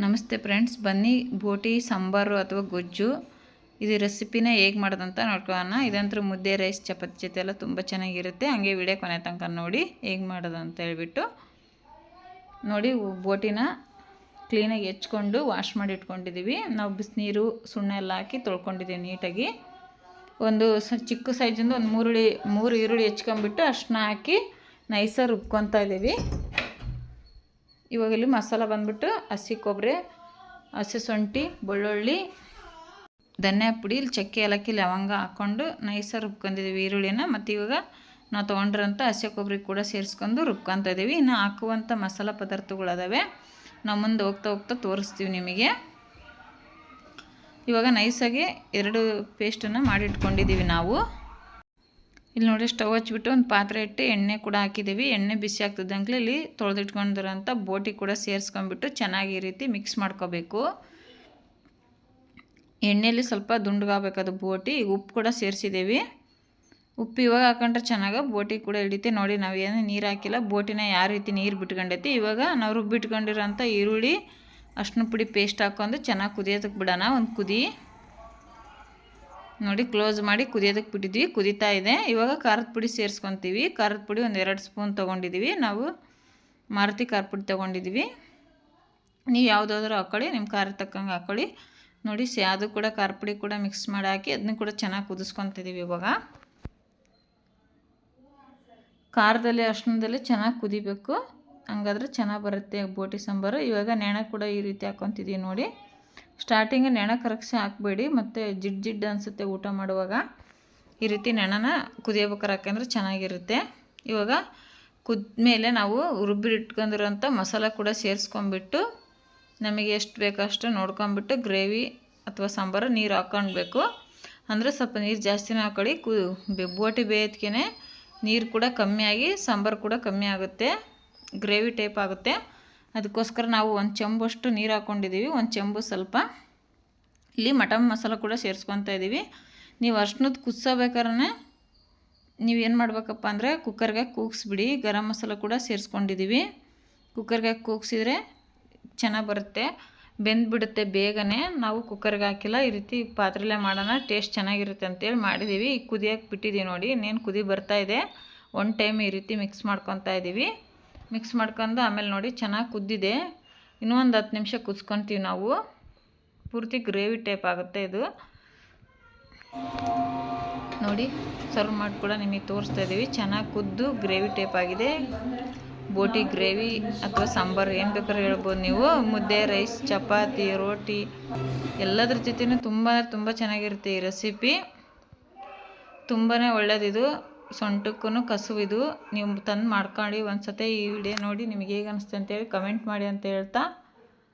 ನಮಸ್ತೆ ಫ್ರೆಂಡ್ಸ್, ಬನ್ನಿ ಬೋಟಿ, ಸಾಂಬಾರು ಅಥವಾ ಗೊಜ್ಜು. ಇದು ರೆಸಿಪಿನ ಹೇಗೆ ಮಾಡೋದಂತ ನೋಡ್ಕೊಳ್ಳೋಣ. ಇದಂತೂ ಮುದ್ದೆ, ರೈಸ್, ಚಪಾತಿ ಜೊತೆ ಎಲ್ಲ ತುಂಬ ಚೆನ್ನಾಗಿರುತ್ತೆ. ಹಂಗೆ ವಿಡಿಯೋ ಕೊನೆ ತನಕ ನೋಡಿ ಹೇಗೆ ಮಾಡೋದು ಅಂತ ಹೇಳ್ಬಿಟ್ಟು. ನೋಡಿ ಬೋಟಿನ ಕ್ಲೀನಾಗಿ ಹೆಚ್ಕೊಂಡು ವಾಶ್ ಮಾಡಿ ಇಟ್ಕೊಂಡಿದ್ದೀವಿ ನಾವು ಬಿಸಿನೀರು, ಸುಣ್ಣ ಎಲ್ಲ ಹಾಕಿ ತೊಳ್ಕೊಂಡಿದ್ದೀವಿ ನೀಟಾಗಿ. ಒಂದು ಸ, ಚಿಕ್ಕ ಸೈಜಿಂದ ಒಂದು ಮೂರುಳಿ ಮೂರು ಈರುಳ್ಳಿ ಹೆಚ್ಕೊಂಬಿಟ್ಟು ಅಷ್ಟನ್ನ ಹಾಕಿ ನೈಸಾಗಿ ರುಬ್ಕೊತಾ ಇದ್ದೀವಿ ಇವಾಗ ಇಲ್ಲಿ ಮಸಾಲ ಬಂದ್ಬಿಟ್ಟು ಹಸಿ ಕೊಬ್ಬರಿ, ಹಸಿ ಶುಂಠಿ, ಬೆಳ್ಳುಳ್ಳಿ, ಧನಿಯಾ ಪುಡಿ ಚಕ್ಕೆ ಏಲಕ್ಕಿ, ಲವಂಗ ಹಾಕ್ಕೊಂಡು ನೈಸಾಗಿ ರುಬ್ಕೊಂಡಿದ್ದೀವಿ ಈರುಳ್ಳಿನ. ಮತ್ತು ಇವಾಗ ನಾವು ತೊಗೊಂಡಿರೋಂಥ ಹಸಿ ಕೊಬ್ಬರಿ ಕೂಡ ಸೇರಿಸ್ಕೊಂಡು ರುಬ್ಕೊತಾ ಇದ್ದೀವಿ ಇನ್ನು ಹಾಕುವಂಥ ಮಸಾಲ ಪದಾರ್ಥಗಳು ಅದಾವೆ ನಾವು ಮುಂದೆ ಹೋಗ್ತಾ ಹೋಗ್ತಾ ತೋರಿಸ್ತೀವಿ ನಿಮಗೆ. ಇವಾಗ ನೈಸಾಗಿ ಎರಡು ಪೇಸ್ಟನ್ನು ಮಾಡಿಟ್ಕೊಂಡಿದ್ದೀವಿ ನಾವು. ಇಲ್ಲಿ ನೋಡಿ ಸ್ಟವ್ ಹಚ್ಬಿಟ್ಟು ಒಂದು ಪಾತ್ರೆ ಇಟ್ಟು ಎಣ್ಣೆ ಕೂಡ ಹಾಕಿದ್ದೀವಿ. ಎಣ್ಣೆ ಬಿಸಿ ಆಗ್ತಿದ್ದಂಗೆ ಇಲ್ಲಿ ತೊಳೆದಿಟ್ಕೊಂಡಿರೋಂಥ ಬೋಟಿ ಕೂಡ ಸೇರಿಸ್ಕೊಂಡ್ಬಿಟ್ಟು ಚೆನ್ನಾಗಿ ಈ ರೀತಿ ಮಿಕ್ಸ್ ಮಾಡ್ಕೋಬೇಕು. ಎಣ್ಣೆಯಲ್ಲಿ ಸ್ವಲ್ಪ ದುಂಡ್ಗಾಗಬೇಕದು ಬೋಟಿ. ಉಪ್ಪು ಕೂಡ ಸೇರಿಸಿದ್ದೀವಿ. ಉಪ್ಪು ಇವಾಗ ಹಾಕೊಂಡ್ರೆ ಚೆನ್ನಾಗಿ ಬೋಟಿ ಕೂಡ ಹಿಡಿತೆ ನೋಡಿ ನಾವು ಏನು ನೀರು ಹಾಕಿಲ್ಲ. ಬೋಟಿನ ಯಾವ ರೀತಿ ನೀರು ಬಿಟ್ಕೊಂಡೈತಿ. ಇವಾಗ ನಾವು ರುಬ್ಬಿಟ್ಕೊಂಡಿರೋಂಥ ಈರುಳ್ಳಿ ಅಷ್ಟು ಪುಡಿ ಪೇಸ್ಟ್ ಹಾಕೊಂಡು ಚೆನ್ನಾಗಿ ಕುದಿಯೋದಕ್ಕೆ ಬಿಡೋಣ. ಒಂದು ಕುದಿ. ನೋಡಿ ಕ್ಲೋಸ್ ಮಾಡಿ ಕುದಿಯೋದಕ್ಕೆ ಬಿಟ್ಟಿದ್ವಿ ಕುದೀತಾ ಇದೆ. ಇವಾಗ ಖಾರದ ಪುಡಿ ಸೇರಿಸ್ಕೊತೀವಿ. ಖಾರದ ಪುಡಿ ಒಂದು ಎರಡು ಸ್ಪೂನ್ ತೊಗೊಂಡಿದ್ದೀವಿ. ನಾವು ಮಾರುತಿ ಖಾರ ಪುಡಿ ತೊಗೊಂಡಿದ್ದೀವಿ. ನೀವು ಯಾವುದಾದ್ರೂ ಹಾಕ್ಕೊಳ್ಳಿ ನಿಮ್ಮ ಖಾರ ತಕ್ಕಂಗೆ ಹಾಕ್ಕೊಳ್ಳಿ ನೋಡಿ, ಸಿ ಅದು ಕೂಡ ಖಾರ ಪುಡಿ ಕೂಡ ಮಿಕ್ಸ್ ಮಾಡಿ ಹಾಕಿ ಅದನ್ನ ಕೂಡ ಚೆನ್ನಾಗಿ ಕುದಿಸ್ಕೊತಿದ್ದೀವಿ ಇವಾಗ. ಖಾರದಲ್ಲಿ ಅಷ್ಟೊಂದಲ್ಲಿ ಚೆನ್ನಾಗಿ ಕುದಿಬೇಕು. ಹಂಗಾದ್ರೆ ಚೆನ್ನಾಗಿ ಬರುತ್ತೆ ಬೋಟಿ ಸಾಂಬಾರು. ಇವಾಗ ನೆನೆ ಕೂಡ ಈ ರೀತಿ ಹಾಕ್ಕೊತಿದ್ದೀವಿ ನೋಡಿ. ಸ್ಟಾರ್ಟಿಂಗ್ ನೆಣ ಕರಗಿಸಿ ಹಾಕಬೇಡಿ, ಮತ್ತು ಜಿಡ್ ಜಿಡ್ ಅನಿಸುತ್ತೆ ಊಟ ಮಾಡುವಾಗ. ಈ ರೀತಿ ನೆಣನ ಕುದಿಯಬೇಕಾರೆ ಹಾಕಂದ್ರೆ ಚೆನ್ನಾಗಿರುತ್ತೆ. ಇವಾಗ ಕುದ್ಮೇಲೆ ನಾವು ರುಬ್ಬಿಟ್ಕೊಂಡಿರೋಂಥ ಮಸಾಲೆ ಕೂಡ ಸೇರಿಸ್ಕೊಂಬಿಟ್ಟು ನಮಗೆ ಎಷ್ಟು ಬೇಕೋ ಅಷ್ಟು ನೋಡ್ಕೊಂಬಿಟ್ಟು ಗ್ರೇವಿ ಅಥವಾ ಸಾಂಬಾರು ನೀರು ಹಾಕ್ಕೊಳ್ಬೇಕು. ಅಂದರೆ ಸ್ವಲ್ಪ ನೀರು ಜಾಸ್ತಿನೇ ಹಾಕೊಳ್ಳಿ. ಕು ಬೋಟಿ ಬೇಯೋದಕ್ಕೆ ನೀರು ಕೂಡ ಕಮ್ಮಿಯಾಗಿ, ಸಾಂಬಾರು ಕೂಡ ಕಮ್ಮಿ ಆಗುತ್ತೆ. ಗ್ರೇವಿ ಟೈಪ್ ಆಗುತ್ತೆ. ಅದಕ್ಕೋಸ್ಕರ ನಾವು ಒಂದು ಚೆಂಬಷ್ಟು ನೀರು ಹಾಕ್ಕೊಂಡಿದ್ದೀವಿ ಒಂದು ಚೆಂಬು ಸ್ವಲ್ಪ. ಇಲ್ಲಿ ಮಟನ್ ಮಸಾಲ ಕೂಡ ಸೇರಿಸ್ಕೊತಾ ಇದ್ದೀವಿ ನೀವು ಅರ್ಶನದ ಕುದಿಸಬೇಕಾದ್ರೆ ನೀವೇನು ಮಾಡಬೇಕಪ್ಪ ಅಂದರೆ ಕುಕ್ಕರ್ಗೆ ಕೂಗಿಸ್ಬಿಡಿ, ಗರಂ ಮಸಾಲ ಕೂಡ ಸೇರಿಸ್ಕೊಂಡಿದ್ದೀವಿ ಕುಕ್ಕರ್ಗೆ ಕೂಗಿಸಿದ್ರೆ ಚೆನ್ನಾಗಿ ಬರುತ್ತೆ, ಬೆಂದ್ಬಿಡುತ್ತೆ ಬೇಗನೆ. ನಾವು ಕುಕ್ಕರ್ಗೆ ಹಾಕಿಲ್ಲ, ಈ ರೀತಿ ಪಾತ್ರೆಲೇ ಮಾಡೋಣ, ಟೇಸ್ಟ್ ಚೆನ್ನಾಗಿರುತ್ತೆ ಅಂತೇಳಿ ಮಾಡಿದ್ದೀವಿ ಈಗ ಕುದಿಯೋಕೆ ಬಿಟ್ಟಿದ್ದೀವಿ ನೋಡಿ, ಇನ್ನೇನು ಕುದಿ ಬರ್ತಾ ಇದೆ. ಒನ್ ಟೈಮ್ ಈ ರೀತಿ ಮಿಕ್ಸ್ ಮಾಡ್ಕೊತಾ ಇದ್ದೀವಿ ಮಿಕ್ಸ್ ಮಾಡ್ಕೊಂಡು ಆಮೇಲೆ ನೋಡಿ ಚೆನ್ನಾಗಿ ಕುದ್ದಿದೆ. ಇನ್ನೂ ಒಂದು ಹತ್ತು ನಿಮಿಷ ಕುದಿಸ್ಕೊತೀವಿ ನಾವು. ಪೂರ್ತಿ ಗ್ರೇವಿ ಟೈಪ್ ಆಗುತ್ತೆ ಇದು. ನೋಡಿ, ಸರ್ವ್ ಮಾಡಿ ಕೂಡ ನಿಮಗೆ ತೋರಿಸ್ತಾ ಇದ್ದೀವಿ ಚೆನ್ನಾಗಿ ಕುದ್ದು ಗ್ರೇವಿ ಟೈಪ್ ಆಗಿದೆ. ಬೋಟಿ ಗ್ರೇವಿ ಅಥವಾ ಸಾಂಬಾರು ಏನು ಬೇಕಾದ್ರೂ ಹೇಳ್ಬೋದು ನೀವು. ಮುದ್ದೆ, ರೈಸ್, ಚಪಾತಿ, ರೋಟಿ, ಎಲ್ಲದ್ರ ಜೊತೆನೂ ತುಂಬ ತುಂಬ ಚೆನ್ನಾಗಿರುತ್ತೆ ಈ ರೆಸಿಪಿ ತುಂಬಾ ಒಳ್ಳೇದಿದು. ಸೊಂಟಕ್ಕೂ ಕಸುವಿದು. ನೀವು ತಂದು ಮಾಡ್ಕೊಳ್ಳಿ. ಒಂದು ಸತಿ ಈ ವಿಡಿಯೋ ನೋಡಿ ನಿಮಗೆ ಹೇಗೆ ಅನಿಸ್ತು ಅಂತೇಳಿ ಕಮೆಂಟ್ ಮಾಡಿ ಅಂತ ಹೇಳ್ತಾ